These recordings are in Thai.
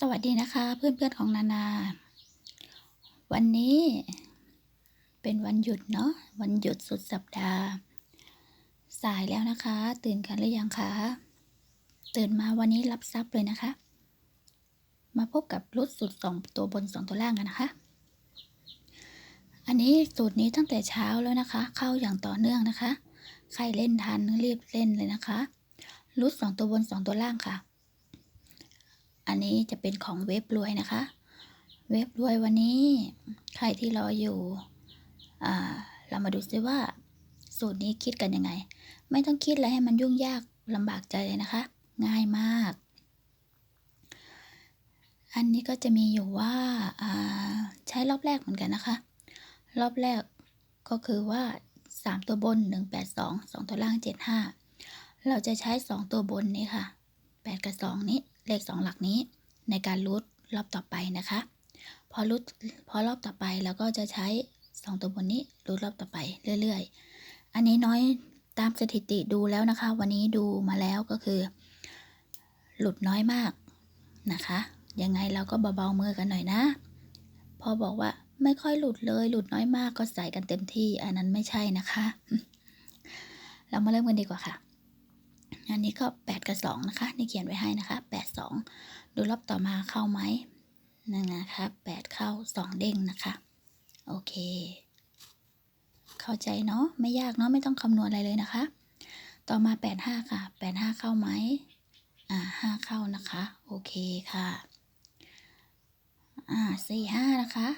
สวัสดีนะคะเพื่อนๆของนานา วันนี้เป็นวันหยุดเนาะวันหยุดสุดสัปดาห์ สายแล้วนะคะ ตื่นกันหรือยังคะตื่นมาวันนี้รับทรัพย์เลยนะคะ มาพบกับรุดสุดสองตัวบนสองตัวล่างกันนะคะ อันนี้สูตรนี้ตั้งแต่เช้าแล้วนะคะ เข้าอย่างต่อเนื่องนะคะ ใครเล่นทันรีบเล่นเลยนะคะรุดสองตัวบนสองตัวล่างค่ะ อันนี้จะเป็นของเว็บรวยนะคะ เว็บรวยวันนี้ใครที่รออยู่เรามาดูซิว่า สูตรนี้คิดกันยังไง ไม่ต้องคิดอะไรให้มันยุ่งยากลำบากใจเลยนะคะ ง่ายมาก อันนี้ก็จะมีอยู่ว่าอ่าใช้รอบแรกเหมือนกันนะคะ รอบแรกก็คือว่า 3 ตัวบน 182 2 ตัวล่าง 75 เราจะใช้ 2 ตัวบนนี้ค่ะ 8 กับ 2 นี้ เลข 2 หลักนี้ในการรูทรอบต่อไปนะคะ พอรูทพอรอบต่อไปเราก็จะใช้ 2 ตัวบนนี้รูทรอบต่อไปเรื่อย ๆ อันนี้น้อยตามสถิติดูแล้วนะคะ วันนี้ดูมาแล้วก็คือ หลุดน้อยมากนะคะ ยังไงเราก็เบาๆมือกันหน่อยนะพอบอกว่าไม่ค่อยหลุดเลย หลุดน้อยมากก็ใส่กันเต็มที่ อันนั้นไม่ใช่นะคะ เรามาเริ่มกันดีกว่าค่ะ อันนี้ก็ 8 กับ 2 นะคะ นี่เขียนไว้ให้นะคะ 8 2 ดูรอบต่อมาเข้าไหมนั่นนะคะ 8 เข้า 2 เด้งนะคะ โอเค เข้าใจเนาะ ไม่ยากเนาะ ไม่ต้องคำนวณอะไรเลยนะคะ ต่อมา 8 5 ค่ะ 8 5 เข้าไหมอ่า5เข้านะคะ โอเคค่ะ อ่า4 5 นะคะ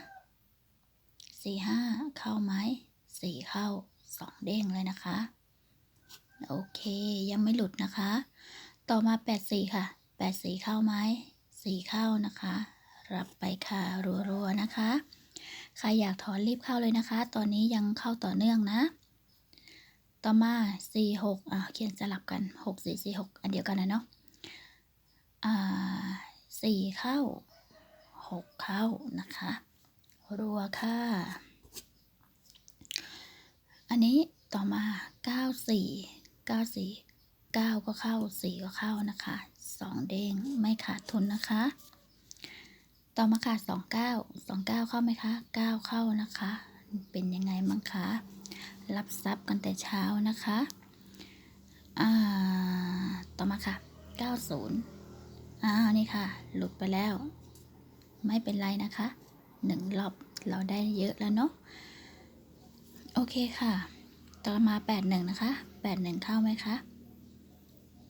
4 5 เข้าไหม4 เข้า 2 เด้งเลยนะคะ โอเค ยังไม่หลุดนะคะ ต่อมา 84 ค่ะ 84 เข้าไหม4เข้านะคะ รับไปค่ะรัวๆนะคะ ใครอยากถอนรีบเข้าเลยนะคะ ตอนนี้ยังเข้าต่อเนื่องนะ ต่อมา 46อ่าเขียนสลับกัน 6 4 4 6 อันเดียวกันนะเนาะอ่า4เข้า 6 เข้านะคะรัวค่ะ อันนี้ต่อมา 94 94 9ก็เข้า4ก็เข้านะคะ2เด้งไม่ขาดทุนนะคะ ต่อมาค่ะ29 29เก้าเข้าไหมคะ9เข้านะคะ เป็นยังไงมั้งคะรับทรัพย์กันแต่เช้านะคะอ่าต่อมาค่ะ90อ้าวนี่ค่ะ หลุดไปแล้ว ไม่เป็นไรนะคะหนึ่งรอบเราได้เยอะแล้วเนาะโอเคค่ะ ต่อมา 81 นะคะ 81 เข้าไหมคะ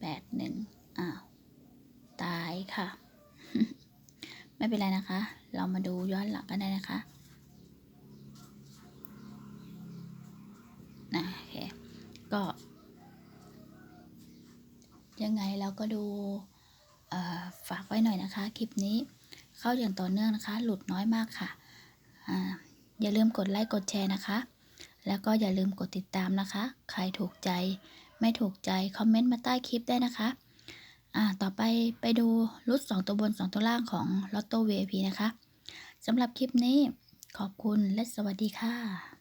81 อ้าว ตายค่ะ ไม่เป็นไรนะคะ เรามาดูย้อนหลังกันได้นะคะนะโอเค ก็ ยังไงเราก็ดูฝากไว้หน่อยนะคะ คลิปนี้เข้าอย่างต่อเนื่องนะคะ หลุดน้อยมากค่ะออย่าลืมกดไลค์กดแชร์นะคะ แล้วก็อย่าลืมกดติดตามนะคะ ใครถูกใจ ไม่ถูกใจ คอมเมนต์มาใต้คลิปได้นะคะอ่าต่อไปไปดูรุด2ตัวบน 2 ตัวล่างของลอตโต้ VIP นะคะสำหรับคลิปนี้ขอบคุณและสวัสดีค่ะ